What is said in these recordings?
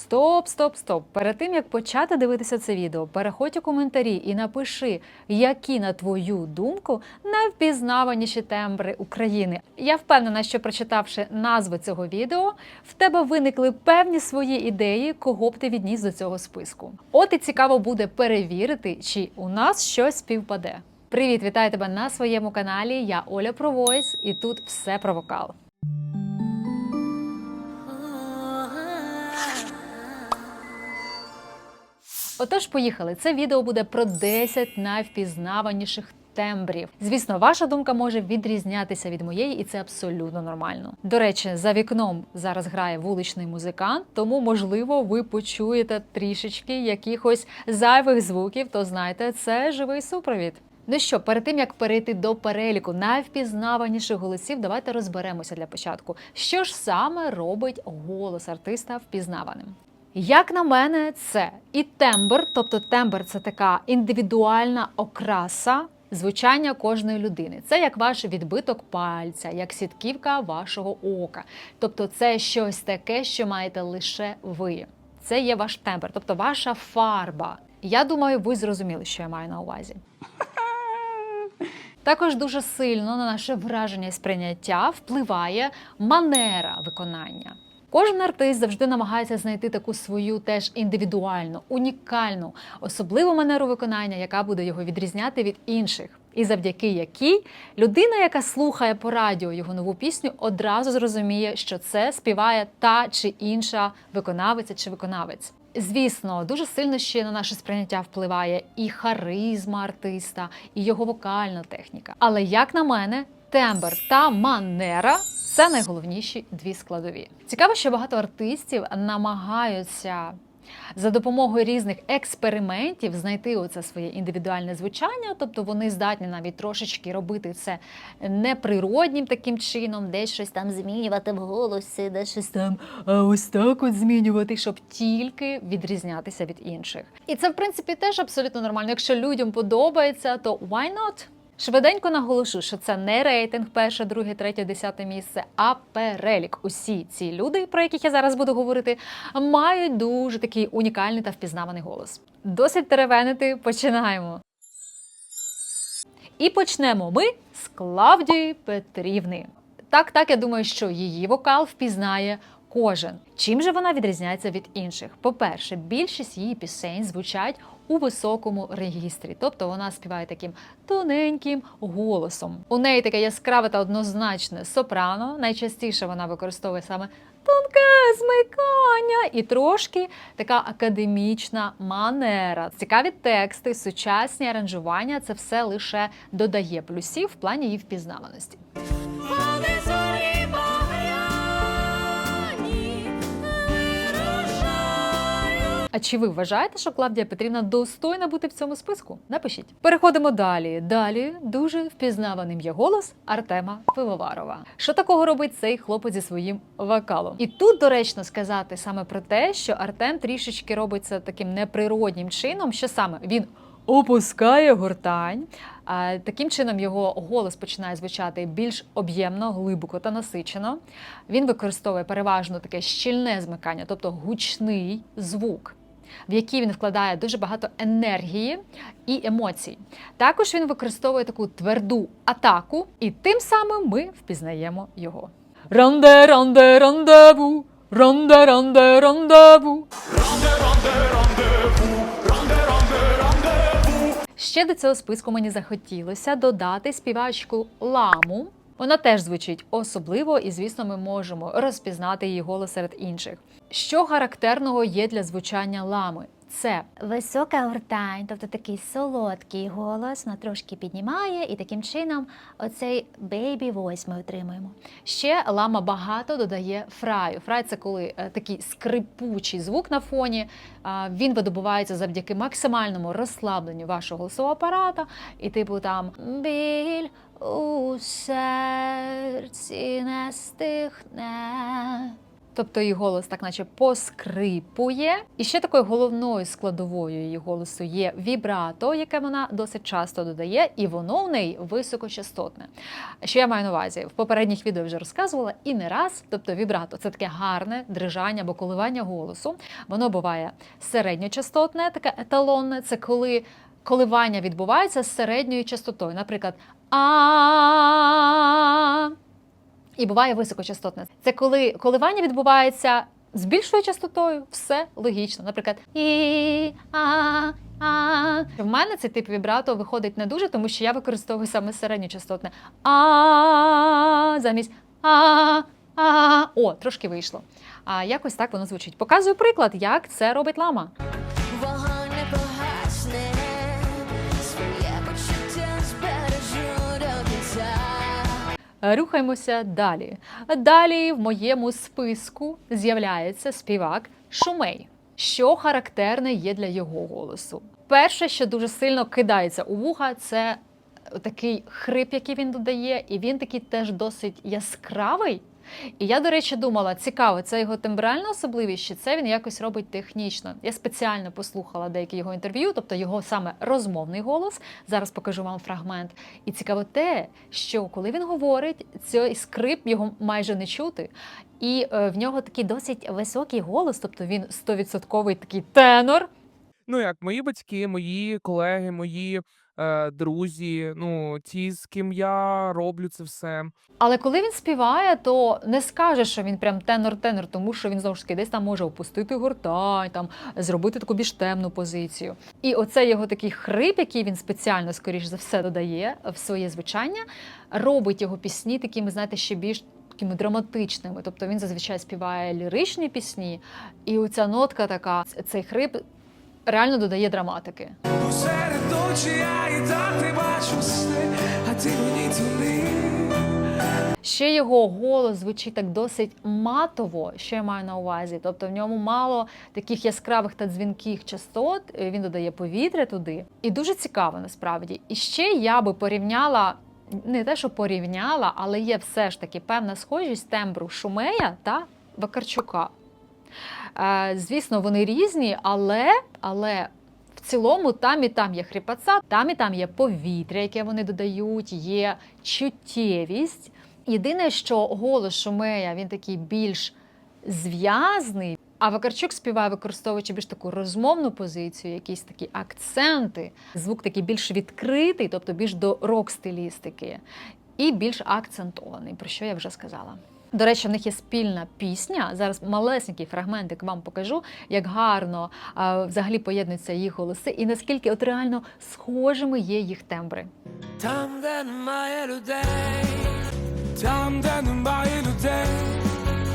Стоп, стоп, стоп. Перед тим як почати дивитися це відео, переходь у коментарі і напиши, які, на твою думку, найвпізнаваніші тембри України. Я впевнена, що прочитавши назву цього відео, в тебе виникли певні свої ідеї, кого б ти відніс до цього списку. От і цікаво буде перевірити, чи у нас щось співпаде. Привіт, вітаю тебе на своєму каналі. Я Оля Про Voice, і тут все про вокал. Отож, поїхали. Це відео буде про 10 найвпізнаваніших тембрів. Звісно, ваша думка може відрізнятися від моєї, і це абсолютно нормально. До речі, за вікном зараз грає вуличний музикант, тому можливо ви почуєте трішечки якихось зайвих звуків. То знайте, це живий супровід. Ну що, перед тим як перейти до переліку найвпізнаваніших голосів, давайте розберемося для початку. Що ж саме робить голос артиста впізнаваним? Як на мене, це і тембр, тобто тембр це така індивідуальна окраса звучання кожної людини. Це як ваш відбиток пальця, як сітківка вашого ока. Тобто, це щось таке, що маєте лише ви. Це є ваш тембр, тобто ваша фарба. Я думаю, ви зрозуміли, що я маю на увазі. Також дуже сильно на наше враження і сприйняття впливає манера виконання. Кожен артист завжди намагається знайти таку свою теж індивідуальну, унікальну, особливу манеру виконання, яка буде його відрізняти від інших. І завдяки якій людина, яка слухає по радіо його нову пісню, одразу зрозуміє, що це співає та чи інша виконавиця чи виконавець. Звісно, дуже сильно ще на наше сприйняття впливає і харизма артиста, і його вокальна техніка. Але як на мене, тембр та манера це найголовніші дві складові. Цікаво, що багато артистів намагаються за допомогою різних експериментів знайти оце своє індивідуальне звучання, тобто вони здатні навіть трошечки робити це неприроднім таким чином, десь щось там змінювати в голосі, десь щось там а ось так от змінювати, щоб тільки відрізнятися від інших. І це, в принципі, теж абсолютно нормально. Якщо людям подобається, то why not? Швиденько наголошу, що це не рейтинг перше, друге, третє, десяте місце, а перелік. Усі ці люди, про яких я зараз буду говорити, мають дуже такий унікальний та впізнаваний голос. Досить теревенити, починаємо. І почнемо ми з Клавдії Петрівни. Так, так, я думаю, що її вокал впізнає кожен. Чим же вона відрізняється від інших? По-перше, більшість її пісень звучать у високому регістрі, тобто вона співає таким тоненьким голосом. У неї таке яскраве та однозначне сопрано. Найчастіше вона використовує саме тонке змикання і трошки така академічна манера. Цікаві тексти, сучасні аранжування це все лише додає плюсів в плані її впізнаваності. А чи ви вважаєте, що Клавдія Петрівна достойна бути в цьому списку? Напишіть. Переходимо далі. Далі дуже впізнаваним є голос Артема Пивоварова. Що такого робить цей хлопець зі своїм вокалом? І тут доречно сказати саме про те, що Артем трішечки робить це таким неприроднім чином, що саме він. Опускає гортань. Таким чином його голос починає звучати більш об'ємно, глибоко та насичено. Він використовує переважно таке щільне змикання, тобто гучний звук, в який він вкладає дуже багато енергії і емоцій. Також він використовує таку тверду атаку, і тим самим ми впізнаємо його. Ранде, ранде, рандеву, ранде, ранде, рандеву. Ще до цього списку мені захотілося додати співачку Ламу. Вона теж звучить особливо, і звісно, ми можемо розпізнати її голос серед інших. Що характерного є для звучання лами? Це Висока гортань, тобто такий солодкий голос, вона трошки піднімає, і таким чином оцей baby voice ми отримуємо. ще лама багато додає фраю. Фрай це коли е, такий скрипучий звук на фоні. Він видобувається завдяки максимальному розслабленню вашого голосового апарата, і типу там біль у серці не стихне. Тобто її голос так наче поскрипує. І ще такою головною складовою її голосу є вібрато, яке вона досить часто додає, і воно в неї високочастотне. Що я маю на увазі? В попередніх відео вже розказувала і не раз. Тобто вібрато це таке гарне дрижання або коливання голосу. Воно буває середньочастотне, таке еталонне. Це коли коливання відбувається з середньою частотою. Наприклад, а і буває високочастотне. Це коли коливання відбувається з більшою частотою, все логічно. Наприклад, і а, а. В мене цей тип вібрато виходить не дуже, тому що я використовую саме середньочастотне а замість а. А, о, трошки вийшло. А якось так воно звучить. Показую приклад, як це робить лама. Рухаємося далі. Далі в моєму списку з'являється співак Шумей, що характерне є для його голосу. Перше, що дуже сильно кидається у вуха, це такий хрип, який він додає, і він такий теж досить яскравий. І я, до речі, думала, цікаво, це його тембральна особливість, чи це він якось робить технічно. Я спеціально послухала деякі його інтерв'ю, тобто його саме розмовний голос. Зараз покажу вам фрагмент. І цікаво те, що коли він говорить, цей скрип його майже не чути. І е, в нього такий досить високий голос, тобто він 100% такий тенор. Ну як мої батьки, мої колеги, мої е, друзі, ну ті, з ким я роблю це все. Але коли він співає, то не скаже, що він прям тенор-тенор, тому що він знову десь там може опустити гортань, там зробити таку більш темну позицію. І оцей його такий хрип, який він спеціально, скоріш за все, додає в своє звучання, робить його пісні такими, знаєте, ще більш. Такими драматичними, тобто він зазвичай співає ліричні пісні, і оця нотка така, цей хрип реально додає драматики. Посеред ночі я і так бачу сни, а ти мені туди. Ще його голос звучить так досить матово, що я маю на увазі. Тобто в ньому мало таких яскравих та дзвінких частот. е, Він додає повітря туди. І дуже цікаво насправді. І ще я би порівняла. Не те, що порівняла, але є все ж таки певна схожість тембру Шумея та Вакарчука. Звісно, вони різні, але, але в цілому там і там є хрипаця, там і там є повітря, яке вони додають, є чуттєвість. Єдине, що голос Шумея він такий більш зв'язний. А Вакарчук співає, використовуючи більш таку розмовну позицію, якісь такі акценти. Звук такий більш відкритий, тобто більш до рок-стилістики, і більш акцентований, про що я вже сказала. До речі, в них є спільна пісня. Зараз малесенький фрагментик вам покажу, як гарно а, взагалі поєднуються їх голоси, і наскільки от реально схожими є їх тембри. Там, де немає людей, там, де немає людей.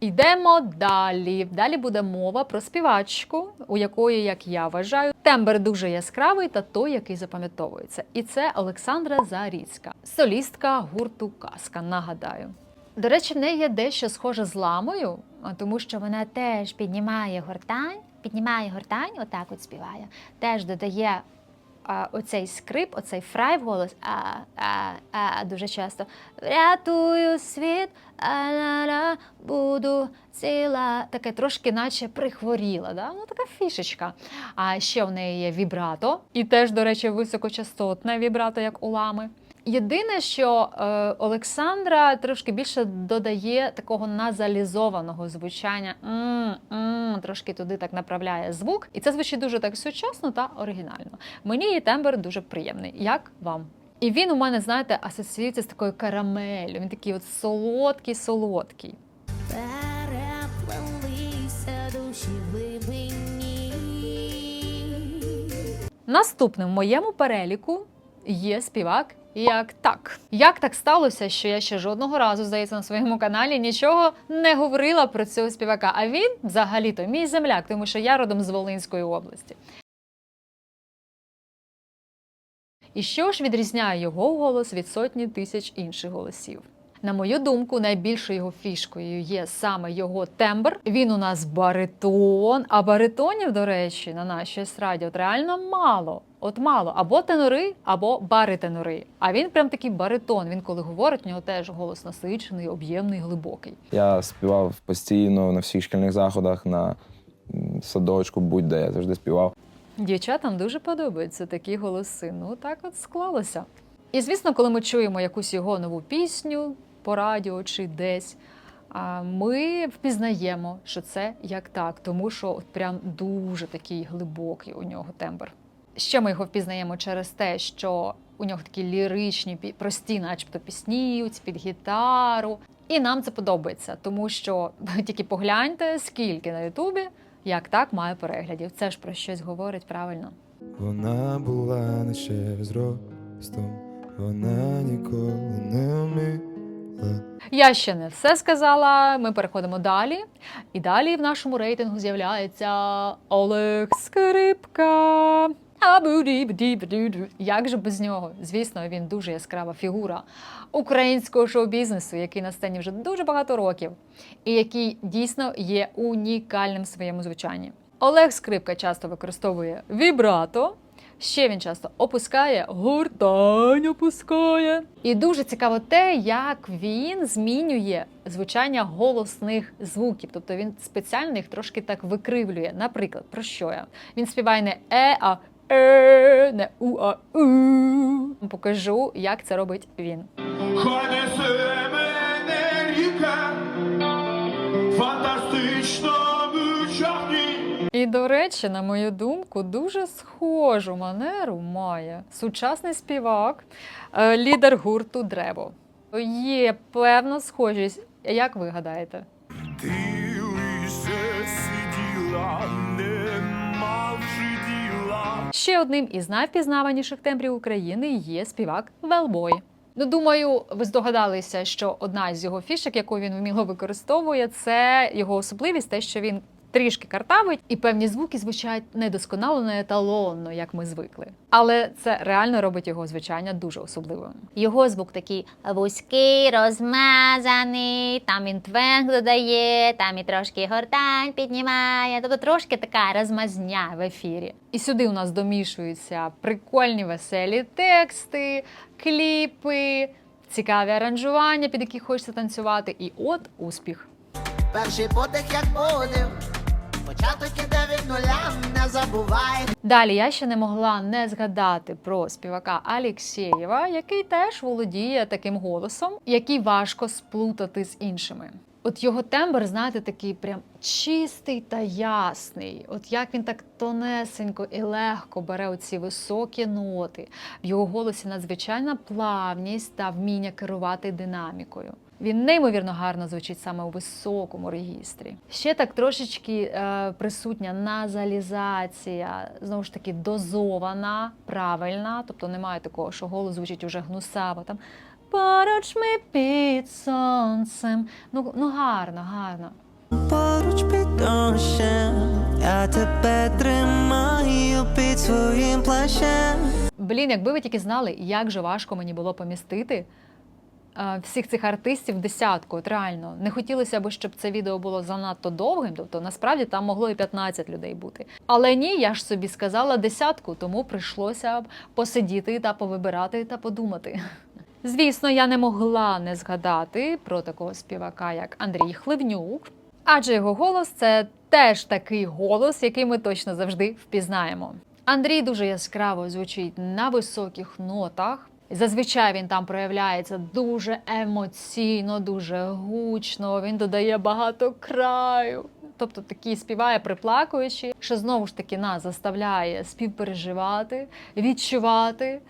Йдемо далі. Далі буде мова про співачку, у якої, як я вважаю, тембр дуже яскравий та той, який запам'ятовується. І це Олександра Заріцька, солістка гурту Казка. Нагадаю. До речі, в неї є дещо схоже з ламою, тому що вона теж піднімає гортань, піднімає гортань, отак от співає, теж додає а, оцей скрип, оцей фрай в голос, а, а, а, дуже часто врятую світ, а-ла-ла, буду ціла. таке трошки наче прихворіла. Да? Ну, така фішечка. А ще в неї є вібрато, і теж, до речі, високочастотне вібрато, як у лами. Єдине, що е, Олександра трошки більше додає такого назалізованого звучання, м м трошки туди так направляє звук, і це звучить дуже так сучасно та оригінально. Мені її тембр дуже приємний. Як вам? І він у мене, знаєте, асоціюється з такою карамелью. Він такий от солодкий, солодкий. Наступним в моєму переліку є співак. Як так? Як так сталося, що я ще жодного разу, здається, на своєму каналі нічого не говорила про цього співака? А він взагалі-то мій земляк, тому що я родом з Волинської області. І що ж відрізняє його голос від сотні тисяч інших голосів? На мою думку, найбільшою його фішкою є саме його тембр. Він у нас баритон, а баритонів, до речі, на нашій естраді от реально мало. От мало або тенори, або баритенори. А він прям такий баритон. Він коли говорить, у нього теж голос насичений, об'ємний, глибокий. Я співав постійно на всіх шкільних заходах, на садочку, будь-де я завжди співав. Дівчатам дуже подобаються такі голоси. Ну так от склалося. І звісно, коли ми чуємо якусь його нову пісню по радіо чи десь, ми впізнаємо, що це як так, тому що от прям дуже такий глибокий у нього тембр. Ще ми його впізнаємо через те, що у нього такі ліричні, прості, начебто, пісні під гітару. І нам це подобається, тому що тільки погляньте, скільки на Ютубі як так має переглядів. Це ж про щось говорить правильно. Вона була не через ростом, вона ніколи не. Я ще не все сказала. Ми переходимо далі. І далі в нашому рейтингу з'являється Олег Скрипка. Як же без нього? Звісно, він дуже яскрава фігура українського шоу-бізнесу, який на сцені вже дуже багато років, і який дійсно є унікальним в своєму звучанні. Олег Скрипка часто використовує вібрато. Ще він часто опускає, гуртань опускає. І дуже цікаво те, як він змінює звучання голосних звуків. Тобто він спеціально їх трошки так викривлює. Наприклад, про що я? Він співає не е, а е, не у, а у. Покажу, як це робить він. Хай І, до речі, на мою думку, дуже схожу манеру має сучасний співак, е, лідер гурту Древо. Є певна схожість. Як ви гадаєте? Ти лише сиділа, не мавши діла. Ще одним із найвпізнаваніших тембрів України є співак Велбой. Ну, думаю, ви здогадалися, що одна з його фішок, яку він вміло використовує, це його особливість, те, що він трішки картавить, і певні звуки звучать недосконало, не еталонно, як ми звикли. Але це реально робить його звучання дуже особливим. Його звук такий вузький, розмазаний, там він твенг додає, там і трошки гортань піднімає. Тобто трошки така розмазня в ефірі. І сюди у нас домішуються прикольні веселі тексти, кліпи, цікаві аранжування, під які хочеться танцювати. І от успіх. Перший подих як подив, початок іде від нуля, не забувай. Далі я ще не могла не згадати про співака Алєксєєва, який теж володіє таким голосом, який важко сплутати з іншими. От його тембр, знаєте, такий прям чистий та ясний. От як він так тонесенько і легко бере оці високі ноти. В його голосі надзвичайна плавність та вміння керувати динамікою. Він неймовірно гарно звучить саме у високому регістрі. Ще так трошечки е, присутня назалізація, знову ж таки дозована, правильна, тобто немає такого, що голос звучить уже гнусаво. Там поруч ми під сонцем. Ну, ну гарно, гарно. Поруч під дощем, я тебе тримаю під своїм плащем. Блін, якби ви тільки знали, як же важко мені було помістити всіх цих артистів десятку. От реально. Не хотілося б, щоб це відео було занадто довгим, тобто насправді там могло і 15 людей бути. Але ні, я ж собі сказала десятку, тому прийшлося б посидіти та повибирати та подумати. Звісно, я не могла не згадати про такого співака, як Андрій Хливнюк, адже його голос це теж такий голос, який ми точно завжди впізнаємо. Андрій дуже яскраво звучить на високих нотах. Зазвичай він там проявляється дуже емоційно, дуже гучно. Він додає багато краю. Тобто такий співає приплакуючи, що знову ж таки нас заставляє співпереживати, відчувати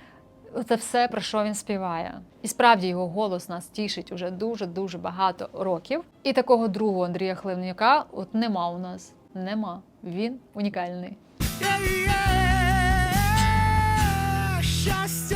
це все, про що він співає. І справді його голос нас тішить уже дуже дуже багато років. І такого другого Андрія Хливнюка от нема у нас. Нема. Він унікальний. Щастя,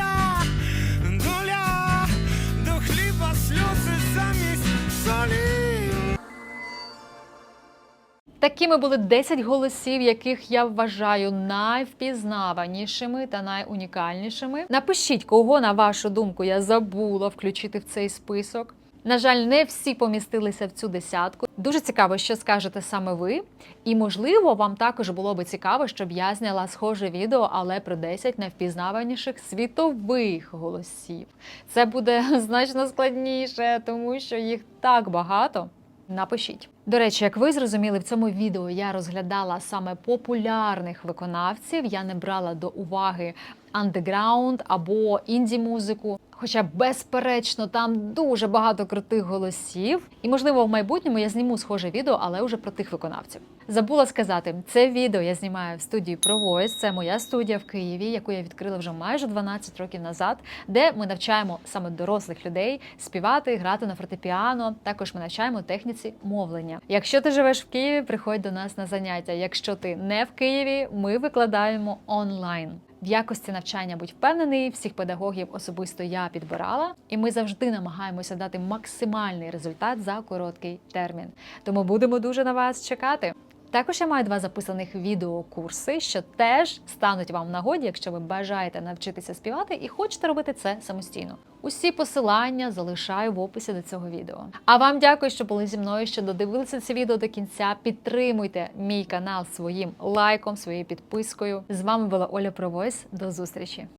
Такими були 10 голосів, яких я вважаю найвпізнаванішими та найунікальнішими. Напишіть, кого на вашу думку я забула включити в цей список. На жаль, не всі помістилися в цю десятку. Дуже цікаво, що скажете саме ви. І можливо, вам також було би цікаво, щоб я зняла схоже відео, але про 10 найвпізнаваніших світових голосів. Це буде значно складніше, тому що їх так багато. Напишіть. До речі, як ви зрозуміли, в цьому відео я розглядала саме популярних виконавців. Я не брала до уваги андеграунд або інді-музику. Хоча, безперечно, там дуже багато крутих голосів. І, можливо, в майбутньому я зніму схоже відео, але вже про тих виконавців. Забула сказати, це відео я знімаю в студії Voice. Це моя студія в Києві, яку я відкрила вже майже 12 років назад, де ми навчаємо саме дорослих людей співати, грати на фортепіано. Також ми навчаємо техніці мовлення. Якщо ти живеш в Києві, приходь до нас на заняття. Якщо ти не в Києві, ми викладаємо онлайн. В якості навчання будь впевнений, всіх педагогів особисто я підбирала, і ми завжди намагаємося дати максимальний результат за короткий термін. Тому будемо дуже на вас чекати. Також я маю два записаних відеокурси, що теж стануть вам в нагоді, якщо ви бажаєте навчитися співати і хочете робити це самостійно. Усі посилання залишаю в описі до цього відео. А вам дякую, що були зі мною, що додивилися це відео до кінця. Підтримуйте мій канал своїм лайком, своєю підпискою. З вами була Оля Провойс. До зустрічі!